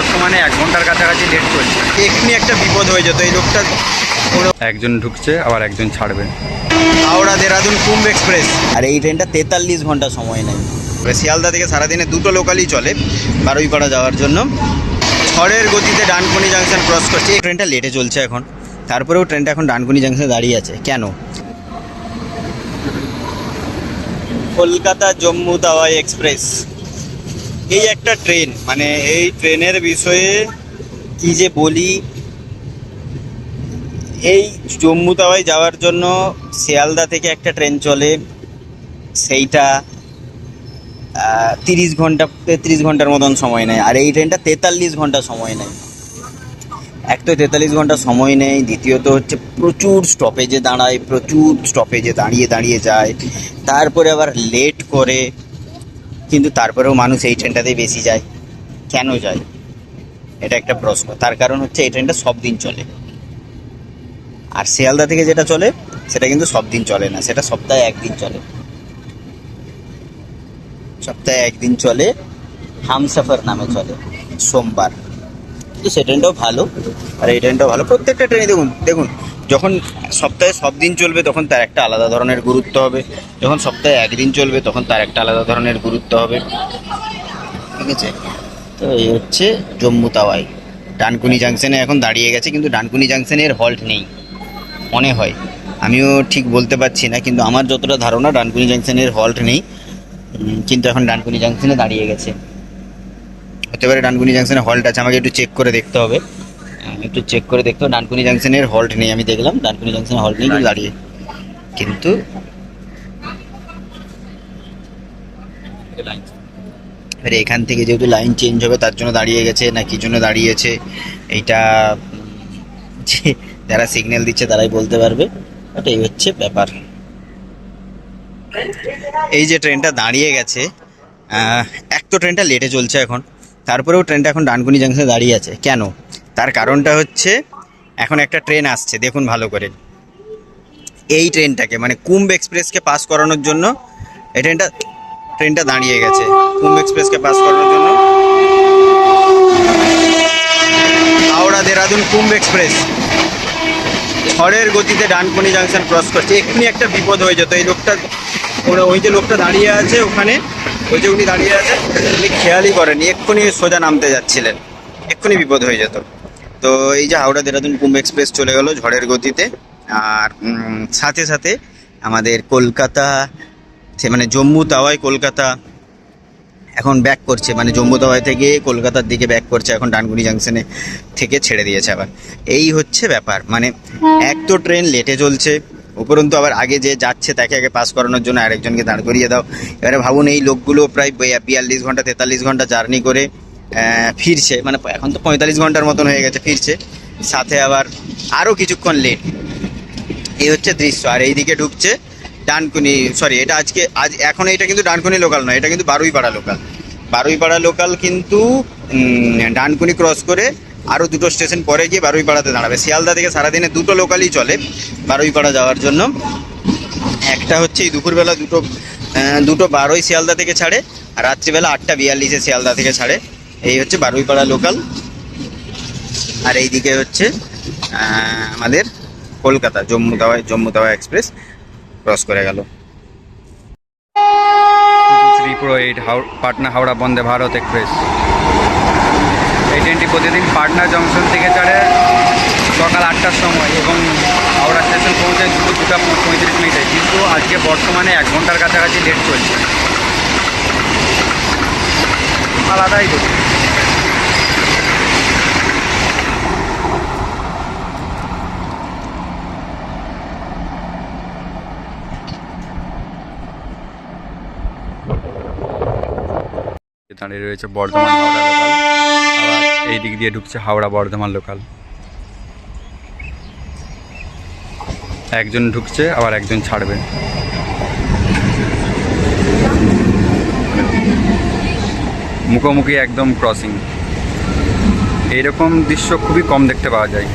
বর্তমানে এক ঘণ্টার কাছাকাছি লেট চলছে। এক্ষুনি একটা বিপদ হয়ে যেত এই লোকটা একজন ঢুকছে আবার একজন ছাড়বে। হাওড়া দেরাদুন কুম্ভ এক্সপ্রেস। আর এই ট্রেনটা তেতাল্লিশ ঘণ্টা সময় নেয়। শিয়ালদা থেকে সারাদিনে দুটো লোকালই চলে বারুইপাড়া যাওয়ার জন্য। ঝড়ের গতিতে ডানকুনি জাংশন ক্রস করছে। এই ট্রেনটা লেটে চলছে এখন। তারপরেও ট্রেনটা এখন ডানকুনি জাংশনে দাঁড়িয়ে আছে। কেন? কলকাতা জম্মু তাওয়াই এক্সপ্রেস। এই একটা ট্রেন মানে এই ট্রেনের বিষয়ে কি যে বলি, এই জম্মু তাওয়াই যাওয়ার জন্য শিয়ালদা থেকে একটা ট্রেন চলে, সেইটা তিরিশ ঘণ্টা, তেত্রিশ ঘণ্টার মতন সময় নেয়, আর এই ট্রেনটা তেতাল্লিশ ঘণ্টা সময় নেয়। এক তো তেতাল্লিশ ঘণ্টা সময় নেয়, দ্বিতীয়ত হচ্ছে প্রচুর স্টপেজে দাঁড়ায়, প্রচুর স্টপেজে দাঁড়িয়ে দাঁড়িয়ে যায়, তারপরে আবার লেট করে কিন্তু তারপরেও মানুষ এই ট্রেনটাতেই বেশি যায়। কেন যায়? এটা একটা প্রশ্ন। তার কারণ হচ্ছে এই ট্রেনটা সব দিন চলে। আর শিয়ালদা থেকে যেটা চলে, সেটা কিন্তু সব দিন চলে না, সেটা সপ্তাহে একদিন চলে। সপ্তাহে একদিন চলে, হামসাফার নামে চলে, সোমবার। কিন্তু সে ট্রেনটাও ভালো, আর এই ট্রেনটাও ভালো। প্রত্যেকটা ট্রেনে দেখুন দেখুন। যখন সপ্তাহে সব দিন চলবে, তখন তার একটা আলাদা ধরনের গুরুত্ব হবে। যখন সপ্তাহে একদিন চলবে, তখন তার একটা আলাদা ধরনের গুরুত্ব হবে। ঠিক আছে? তো এই হচ্ছে জম্মু তাওয়াই। ডানকুনি জাংশনে এখন দাঁড়িয়ে গেছে, কিন্তু ডানকুনি জাংশনের হল্ট নেই। মনে হয়। আমিও ঠিক বলতে পারছি না, কিন্তু আমার যতটা ধারণা, ডানকুনি জাংশনের হল্ট নেই। কিন্তু এখন ডানকুনি জাংশনে দাঁড়িয়ে গেছে। হতে পারে ডানকুনি জাংশনে হল্ট আছে, আমাকে একটু চেক করে দেখতে হবে। একটু চেক করে দেখতে ডানকুনি জাংশনের হল্ট নেই আমি দেখলাম। ডানকুনি জাংশনে হল্ট নেই কিন্তু দাঁড়িয়ে। কিন্তু এবারে এখান থেকে যেহেতু লাইন চেঞ্জ হবে তার জন্য দাঁড়িয়ে গেছে না কি জন্য দাঁড়িয়েছে এইটা যারা সিগন্যাল দিচ্ছে তারাই বলতে পারবে। বাট এই হচ্ছে ব্যাপার। এই যে ট্রেনটা দাঁড়িয়ে গেছে এক তো ট্রেনটা লেটে চলছে এখন। তারপরেও ট্রেনটা এখন ডানকুনি জাংশনে দাঁড়িয়ে আছে। কেন? তার কারণটা হচ্ছে এখন একটা ট্রেন আসছে, দেখুন ভালো করে। এই ট্রেনটাকে মানে কুম্ভ এক্সপ্রেসকে পাস করানোর জন্য, এই ট্রেনটা ট্রেনটা দাঁড়িয়ে গেছে, কুম্ভ এক্সপ্রেসকে পাস করানোর জন্য। হাওড়া দেরাদুন কুম্ভ এক্সপ্রেস। ঝড়ের গতিতে ডানকুনি জাংশন ক্রস করছে। এক্ষুনি একটা বিপদ হয়ে যেত, এই লোকটা ওই যে লোকটা দাঁড়িয়ে আছে ওখানে, ওই যে উনি দাঁড়িয়ে আছে, উনি খেয়ালই করেনি, এক্ষুনি সোজা নামতে যাচ্ছিলেন, এক্ষুনি বিপদ হয়ে যেত। তো এই যে হাওড়া দেরাদুন কুম্ভ এক্সপ্রেস চলে গেল ঝড়ের গতিতে। আর সাথে সাথে আমাদের কলকাতা সে মানে জম্মু তাওয়াই কলকাতা এখন ব্যাক করছে। মানে জম্মু তাওয়াই থেকে কলকাতার দিকে ব্যাক করছে এখন ডানকুনি জাংশনে থেকে ছেড়ে দিয়েছে আবার। এই হচ্ছে ব্যাপার। মানে এক তো ট্রেন লেটে চলছে উপরন্তু আবার আগে যে যাচ্ছে তাকে আগে পাস করানোর জন্য আরেকজনকে দাঁড় করিয়ে দাও। এবারে ভাবুন এই লোকগুলো প্রায় বিয়াল্লিশ ঘণ্টা তেতাল্লিশ ঘণ্টা জার্নি করে ফিরছে মানে এখন তো পঁয়তাল্লিশ ঘণ্টার মতন হয়ে গেছে, ফিরছে। সাথে আবার আরও কিছুক্ষণ লেট এই হচ্ছে দৃশ্য, আর এইদিকে ঢুকছে ডানকুনি সরি এটা আজকে, আজ, এখন এটা কিন্তু ডানকুনি লোকাল নয়, এটা কিন্তু বারুইপাড়া লোকাল বারুইপাড়া লোকাল কিন্তু ডানকুনি ক্রস করে আরও দুটো স্টেশন পরে গিয়ে বারুইপাড়াতে দাঁড়াবে। শিয়ালদা থেকে সারাদিনে দুটো লোকালই চলে বারুইপাড়া যাওয়ার জন্য। একটা হচ্ছে এই দুপুরবেলা দুটো দুটো বারোই শিয়ালদা থেকে ছাড়ে, আর রাত্রিবেলা আটটা বিয়াল্লিশে শিয়ালদা থেকে ছাড়ে। এই হচ্ছে বারুইপাড়া লোকাল আর এই দিকে হচ্ছে আমাদের কলকাতা, জম্মু তাওয়াই জম্মু তাওয়া এক্সপ্রেস ক্রস করে গেল। Three pro eight Patna Howrah Vande Bharat express এই ট্রেনটি প্রতিদিন পাটনা জংশন থেকে ছাড়ে সকাল আটটার সময় এবং হাওড়া স্টেশন পৌঁছে দুপুর দুটা পঁয়ত্রিশ মিনিটে। কিন্তু আজকে বর্তমানে এক ঘণ্টার কাছাকাছি লেট চলছে। আলাদাই গতি দাঁড়িয়ে রয়েছে বর্ধমান এই দিক দিয়ে ঢুকছে হাওড়া বর্ধমান লোকাল। একজন ঢুকছে, আবার একজন ছাড়বে। মুখোমুখি একদম ক্রসিং এইরকম দৃশ্য খুবই কম দেখতে পাওয়া যায়।